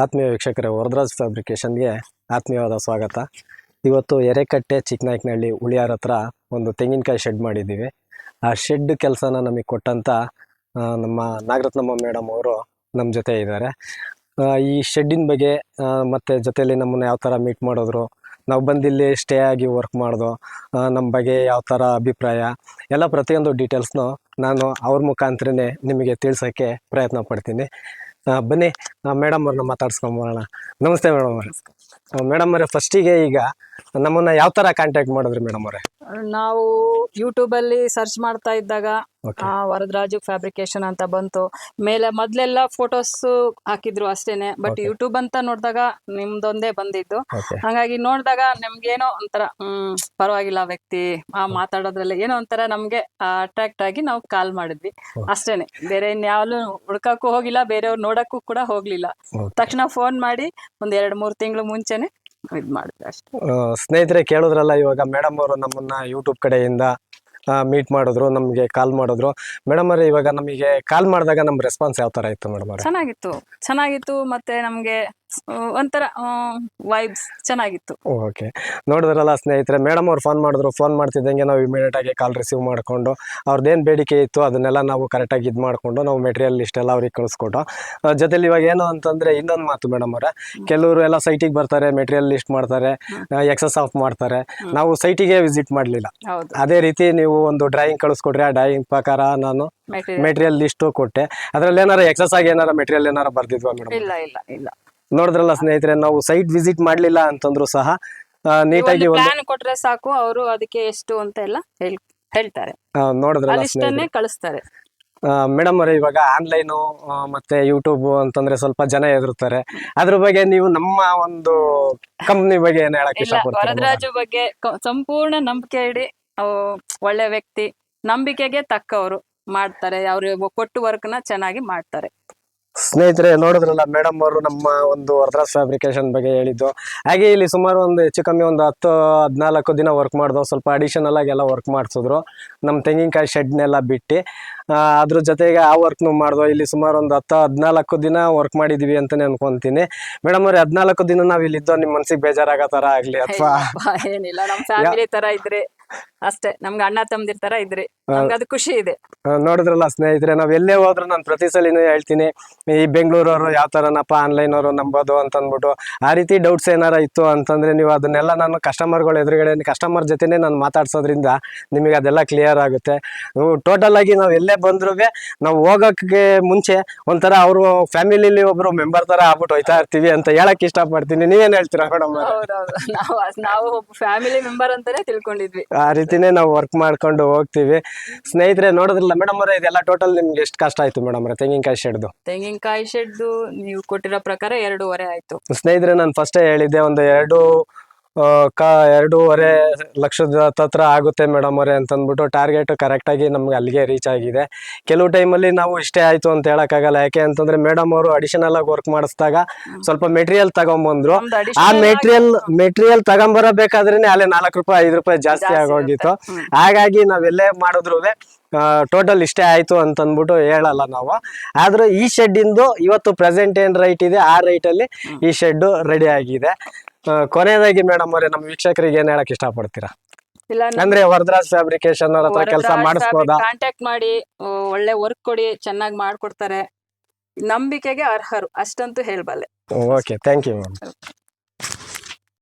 ಆತ್ಮೀಯ ವೀಕ್ಷಕರ, ವರದರಾಜ್ ಫ್ಯಾಬ್ರಿಕೇಶನ್ಗೆ ಆತ್ಮೀಯವಾದ ಸ್ವಾಗತ. ಇವತ್ತು ಎರೆಕಟ್ಟೆ ಚಿಕ್ಕನಾಯ್ಕನಹಳ್ಳಿ ಉಳಿಯಾರ ಹತ್ರ ಒಂದು ತೆಂಗಿನಕಾಯಿ ಶೆಡ್ ಮಾಡಿದ್ದೀವಿ. ಆ ಶೆಡ್ ಕೆಲಸನ ನಮಗೆ ಕೊಟ್ಟಂತ ನಮ್ಮ ನಾಗರತ್ನಮ್ಮ ಮೇಡಮ್ ಅವರು ನಮ್ಮ ಜೊತೆ ಇದ್ದಾರೆ. ಈ ಶೆಡ್ಡಿನ ಬಗ್ಗೆ ಮತ್ತು ಜೊತೆಯಲ್ಲಿ ನಮ್ಮನ್ನು ಯಾವ ಥರ ಮೀಟ್ ಮಾಡಿದ್ರು, ನಾವು ಬಂದಿಲ್ಲಿ ಸ್ಟೇ ಆಗಿ ವರ್ಕ್ ಮಾಡೋದು ನಮ್ಮ ಬಗ್ಗೆ ಯಾವ ಥರ ಅಭಿಪ್ರಾಯ, ಎಲ್ಲ ಪ್ರತಿಯೊಂದು ಡೀಟೇಲ್ಸ್ನು ನಾನು ಅವ್ರ ಮುಖಾಂತರನೇ ನಿಮಗೆ ತಿಳಿಸೋಕ್ಕೆ ಪ್ರಯತ್ನ ಪಡ್ತೀನಿ. ಬನ್ನಿ ಮೇಡಮ್ ಅವ್ರನ್ನ ಮಾತಾಡ್ಸ್ಕೊಂಬರೋಣ ನಮಸ್ತೆ ಮೇಡಮ್ ಅವರೇ. ಮೇಡಮ್ ಅವರೇ ಫಸ್ಟಿಗೆ ಈಗ ನಮ್ಮನ್ನ ಯಾವ ತರ ಕಾಂಟ್ಯಾಕ್ಟ್ ಮಾಡಿದ್ರಿ ಮೇಡಮ್ ಅವರೇ? ನಾವು ಯೂಟ್ಯೂಬ್ ಅಲ್ಲಿ ಸರ್ಚ್ ಮಾಡ್ತಾ ಇದ್ದಾಗ ಆ, ವರದರಾಜು ಫ್ಯಾಬ್ರಿಕೇಶನ್ ಅಂತ ಬಂತು. ಮೇಲೆ ಮೊದ್ಲೆಲ್ಲ ಫೋಟೋಸ್ ಹಾಕಿದ್ರು ಅಷ್ಟೇನೆ ಬಟ್. ಯೂಟ್ಯೂಬ್ ಅಂತ ನೋಡಿದಾಗ ನಿಮ್ದೊಂದೇ ಬಂದಿದ್ದು. ಓಕೆ ಹಾಗಾಗಿ ನೋಡಿದಾಗ ನಮ್ಗೇನೋ ಒಂಥರ ಹ್ಮ್ ಪರವಾಗಿಲ್ಲ ವ್ಯಕ್ತಿ ಆ ಮಾತಾಡೋದ್ರಲ್ಲಿ ಏನೋ ಒಂಥರ ನಮ್ಗೆ ಅಟ್ರಾಕ್ಟ್ ಆಗಿ ನಾವು ಕಾಲ್ ಮಾಡಿದ್ವಿ. ಅಷ್ಟೇನೆ. ಬೇರೆ ಇನ್ಯಾವ್ದು ಹುಡ್ಕಕ್ಕೂ ಹೋಗಿಲ್ಲ ಬೇರೆಯವ್ರು ನೋಡಕ್ಕೂ ಕೂಡ ಹೋಗ್ಲಿಲ್ಲ. ತಕ್ಷಣ ಫೋನ್ ಮಾಡಿ ಒಂದ್ ಎರಡ್ ಮೂರ್ ತಿಂಗಳು ಮುಂಚೆನೆ ಇದ್ ಮಾಡಿದ್ರೆ ಅಷ್ಟೇ. ಸ್ನೇಹಿತರೆ ಕೇಳಿದ್ರಲ್ಲ ಇವಾಗ ಮೇಡಮ್ ಅವರು ನಮ್ಮನ್ನ ಯೂಟ್ಯೂಬ್ ಕಡೆಯಿಂದ ಮೀಟ್ ಮಾಡಿದ್ರು ನಮಗೆ ಕಾಲ್ ಮಾಡಿದ್ರು. ಮೇಡಮ್ ಅವರೇ ಇವಾಗ ನಮಗೆ ಕಾಲ್ ಮಾಡಿದಾಗ ನಮ್ಮ ರೆಸ್ಪಾನ್ಸ್ ಯಾವ ತರ ಇತ್ತು ಮೇಡಮ್ ಅವರೇ? ಚೆನ್ನಾಗಿತ್ತು. ಚೆನ್ನಾಗಿತ್ತು ಮತ್ತೆ ನಮ್ಗೆ ಒಂಥರ ವೈಬ್ಸ್ ಚೆನ್ನಾಗಿತ್ತು. ಓಕೆ ನೋಡಿದ್ರಲ್ಲ ಸ್ನೇಹಿತರೆ ಮೇಡಮ್ ಅವ್ರು ಫೋನ್ ಮಾಡಿದ್ರು ಫೋನ್ ಮಾಡ್ತಿದ್ದಂಗೆ ನಾವು ಇಮಿಡಿಯೇಟ್ ಆಗಿ ಕಾಲ್ ರಿಸೀವ್ ಮಾಡಿಕೊಂಡು ಅವ್ರದ್ದೇನು ಬೇಡಿಕೆ ಇತ್ತು ಅದನ್ನೆಲ್ಲ ನಾವು ಕರೆಕ್ಟಾಗಿ ಇದು ಮಾಡಿಕೊಂಡು ನಾವು ಮೆಟೀರಿಯಲ್ ಇಷ್ಟೆಲ್ಲ ಅವ್ರಿಗೆ ಕಳಿಸ್ಕೊಟ್ಟು ಜೊತೆಲಿ ಇವಾಗ ಏನು ಅಂತಂದರೆ ಇನ್ನೊಂದು ಮಾತು ಮೇಡಮ್ ಅವರ. ಕೆಲವರು ಎಲ್ಲ ಸೈಟಿಗೆ ಬರ್ತಾರೆ ಮೆಟೀರಿಯಲ್ ಲಿಸ್ಟ್ ಮಾಡ್ತಾರೆ ಎಕ್ಸಸ್ ಆಫ್ ಮಾಡ್ತಾರೆ. ನಾವು ಸೈಟಿಗೆ ವಿಸಿಟ್ ಮಾಡಲಿಲ್ಲ. ಅದೇ ರೀತಿ ನೀವು ಒಂದು ಡ್ರಾಯಿಂಗ್ ಕಳಿಸ್ಕೊಡ್ರಿ ಆ ಡ್ರಾಯಿಂಗ್ ಪ್ರಕಾರ ನಾನು ಮೆಟೀರಿಯಲ್ ಮೆಟೀರಿಯಲ್ ಲಿಸ್ಟು ಕೊಟ್ಟೆ. ಅದರಲ್ಲಿ ಏನಾರ ಎಕ್ಸಸ್ ಆಗಿ ಏನಾರ ಮೆಟೀರಿಯಲ್ ಏನಾರ ಬರ್ದಿದ್ವಾ ಮೇಡಮ್ ಇಲ್ಲ ಇಲ್ಲ ಇಲ್ಲ. ನೋಡಿದ್ರಲ್ಲ ಸ್ನೇಹಿತರೆ ನಾವು ಸೈಟ್ ವಿಸಿಟ್ ಮಾಡಲಿಲ್ಲ ಅಂತಂದ್ರು ಸಹ ನೀಟಾಗಿ ಒಂದು ಕೊಟ್ರೆ ಸಾಕು ಅವರು ಅದಕ್ಕೆ ಎಷ್ಟು ಅಂತ ಎಲ್ಲ ಹೇಳ್ ಹೇಳ್ತಾರೆ. ನೋಡಿದ್ರಲ್ಲ ಸ್ನೇಹಿತರೆ? ಕಳಿಸ್ತಾರೆ. ಮೇಡಮ್ ಅವರೇ ಇವಾಗ ಆನ್ಲೈನು ಮತ್ತೆ ಯೂಟ್ಯೂಬ್ ಅಂತಂದ್ರೆ ಸ್ವಲ್ಪ ಜನ ಎದುರುತ್ತಾರೆ ಅದ್ರ ಬಗ್ಗೆ ನೀವು ನಮ್ಮ ಒಂದು ಕಂಪ್ನಿ ಬಗ್ಗೆ ಏನ್ ಹೇಳಕ್? ವರದರಾಜು ಬಗ್ಗೆ ಸಂಪೂರ್ಣ ನಂಬಿಕೆ ಇಡಿ. ಒಳ್ಳೆ ವ್ಯಕ್ತಿ. ನಂಬಿಕೆಗೆ ತಕ್ಕವರು ಮಾಡ್ತಾರೆ. ಅವ್ರು ಕೊಟ್ಟು ವರ್ಕ್ನ ಚೆನ್ನಾಗಿ ಮಾಡ್ತಾರೆ. ಸ್ನೇಹಿತರೆ ನೋಡಿದ್ರಲ್ಲ ಮೇಡಮ್ ಅವರು ನಮ್ಮ ಒಂದು ವರದ್ರಾಸ್ ಫ್ಯಾಬ್ರಿಕೇಶನ್ ಬಗ್ಗೆ ಹೇಳಿದ್ದು. ಹಾಗೆ ಇಲ್ಲಿ ಸುಮಾರು ಒಂದು ಹೆಚ್ಚು ಕಮ್ಮಿ ಒಂದು ಹತ್ತು ಹದಿನಾಲ್ಕು ದಿನ ವರ್ಕ್ ಮಾಡಿದ್ವು ಸ್ವಲ್ಪ ಅಡಿಷನಲ್ ಆಗಿ ಎಲ್ಲ ವರ್ಕ್ ಮಾಡಿಸಿದ್ರು. ನಮ್ಮ ತೆಂಗಿನಕಾಯಿ ಶೆಡ್ನೆಲ್ಲ ಬಿಟ್ಟು ಆ, ಅದ್ರ ಜೊತೆಗೆ ಆ ವರ್ಕ್ನು ಮಾಡಿದ್ವು ಇಲ್ಲಿ ಸುಮಾರು ಒಂದು ಹತ್ತು ಹದಿನಾಲ್ಕು ದಿನ ವರ್ಕ್ ಮಾಡಿದ್ದೀವಿ ಅಂತಾನೆ ಅನ್ಕೊಂತೀನಿ. ಮೇಡಮ್ ಅವ್ರೆ ಹದಿನಾಲ್ಕು ದಿನ ನಾವು ಇಲ್ಲಿದ್ದೋ ನಿಮ್ಮ ಮನಸ್ಸಿಗೆ ಬೇಜಾರಾಗೋ ಥರ ಆಗಲಿ ಅಥವಾ ಏನಿಲ್ಲ ನಮ್ಮ ಫ್ಯಾಮಿಲಿ ಥರ ಇದ್ರೆ. ಅಷ್ಟೇ. ನಮ್ಗೆ ಅಣ್ಣ ತಮ್ಮದಿರ್ ತರ ಇದ್ರಿ. ನಮ್ಗೆ ಅದು ಖುಷಿ ಇದೆ. ನೋಡಿದ್ರಲ್ಲ ಸ್ನೇಹಿತರೆ ನಾವ್ ಎಲ್ಲೇ ಹೋದ್ರು ನಾನು ಪ್ರತಿ ಸಲಿನೂ ಹೇಳ್ತೀನಿ ಈ ಬೆಂಗಳೂರವರು ಯಾವ ತರನಪ್ಪ ಆನ್ಲೈನ್ ಅವರು ನಂಬೋದು ಅಂತ ಅಂದ್ಬಿಟ್ಟು ಆ ರೀತಿ ಡೌಟ್ಸ್ ಏನಾರ ಇತ್ತು ಅಂತಂದ್ರೆ ನೀವು ಅದನ್ನೆಲ್ಲ ನಾನು ಕಸ್ಟಮರ್ಗಳ ಎದುರುಗಡೆ ಕಸ್ಟಮರ್ ಜೊತೆನೆ ನಾನು ಮಾತಾಡ್ಸೋದ್ರಿಂದ ನಿಮಗೆ ಅದೆಲ್ಲ ಕ್ಲಿಯರ್ ಆಗುತ್ತೆ. ಟೋಟಲ್ ಆಗಿ ನಾವು ಎಲ್ಲೇ ಬಂದ್ರು ನಾವು ಹೋಗೋಕ್ಕೆ ಮುಂಚೆ ಒಂಥರ ಅವರು ಫ್ಯಾಮಿಲಿಲಿ ಒಬ್ರು ಮೆಂಬರ್ ತರ ಆಗ್ಬಿಟ್ಟು ಹೋಯ್ತಾ ಇರ್ತೀವಿ ಅಂತ ಹೇಳಕ್ ಇಷ್ಟಪಡ್ತೀನಿ. ನೀವೇನ್ ಹೇಳ್ತೀರಾ ಮೇಡಮ್ ನಾವು ನಾವು ಫ್ಯಾಮಿಲಿ ಮೆಂಬರ್ ಅಂತಾನೆ ತಿಳ್ಕೊಂಡಿದ್ವಿ. ಆ ರೀತಿನೇ ನಾವು ವರ್ಕ್ ಮಾಡ್ಕೊಂಡು ಹೋಗ್ತೀವಿ. ಸ್ನೇಹಿತರೆ ನೋಡೋದಿಲ್ಲ ಮೇಡಮ್ ಅವರೇ ಇದೆಲ್ಲ ಟೋಟಲ್ ನಿಮ್ಗೆ ಎಷ್ಟು ಕಷ್ಟ ಆಯ್ತು ಮೇಡಮ್ ಅವರೇ ತೆಂಗಿನಕಾಯಿ ಶೆಡ್ದು ತೆಂಗಿನಕಾಯಿ ಶೆಡ್ಡು ನೀವು ಕೊಟ್ಟಿರೋ ಪ್ರಕಾರ ಎರಡೂವರೆ ಆಯ್ತು. ಸ್ನೇಹಿತರೆ ನಾನು ಫಸ್ಟೇ ಹೇಳಿದ್ದೆ ಒಂದು ಎರಡು ಕ ಎರಡೂವರೆ ಲಕ್ಷದ ಹತ್ರ ಆಗುತ್ತೆ ಮೇಡಮ್ ಅವರೇ ಅಂತಂದ್ಬಿಟ್ಟು ಟಾರ್ಗೆಟ್ ಕರೆಕ್ಟಾಗಿ ನಮ್ಗೆ ಅಲ್ಲಿಗೆ ರೀಚ್ ಆಗಿದೆ. ಕೆಲವು ಟೈಮಲ್ಲಿ ನಾವು ಇಷ್ಟೇ ಆಯಿತು ಅಂತ ಹೇಳೋಕ್ಕಾಗಲ್ಲ. ಯಾಕೆ ಅಂತಂದ್ರೆ ಮೇಡಮ್ ಅವರು ಅಡಿಷನಲ್ ಆಗಿ ವರ್ಕ್ ಮಾಡಿಸಿದಾಗ ಸ್ವಲ್ಪ ಮೆಟೀರಿಯಲ್ ತಗೊಂಬಂದ್ರು. ಆ ಮೆಟೀರಿಯಲ್ ಮೆಟೀರಿಯಲ್ ತಗೊಂಬರಬೇಕಾದ್ರೆ ಅಲ್ಲೇ ನಾಲ್ಕು ರೂಪಾಯಿ ಐದು ರೂಪಾಯಿ ಜಾಸ್ತಿ ಆಗೋಗಿತ್ತು. ಹಾಗಾಗಿ ನಾವೆಲ್ಲೇ ಮಾಡಿದ್ರು ಟೋಟಲ್ ಇಷ್ಟೇ ಆಯ್ತು ಅಂತಂದ್ಬಿಟ್ಟು ಹೇಳಲ್ಲ ನಾವು. ಆದ್ರೆ ಈ ಶೆಡ್ ಇಂದು ಇವತ್ತು ಪ್ರೆಸೆಂಟ್ ಏನ್ ರೈಟ್ ಇದೆ ಆ ರೈಟ್ ಅಲ್ಲಿ ಈ ಶೆಡ್ ರೆಡಿ ಆಗಿದೆ. ಕೊನೆಯದಾಗಿ ಮೇಡಮ್ ಅವರೇ ನಮ್ಮ ವೀಕ್ಷಕರಿಗೆ ಏನ್ ಹೇಳಕ್ ಇಷ್ಟಪಡ್ತೀರಾ? ಅಂದ್ರೆ ವರದರಾಜ್ ಫ್ಯಾಬ್ರಿಕೇಶನ್ ಅವ್ರ ಹತ್ರ ಕೆಲಸ ಮಾಡಿಸ್ಬೋದಾ? ಕಾಂಟ್ಯಾಕ್ಟ್ ಮಾಡಿ ಒಳ್ಳೆ ವರ್ಕ್ ಕೊಡಿ ಚೆನ್ನಾಗಿ ಮಾಡ್ಕೊಡ್ತಾರೆ. ನಂಬಿಕೆಗೆ ಅರ್ಹರು ಅಷ್ಟಂತೂ ಹೇಳ್ಬಲ್ಲೆ. Okay thank you ma'am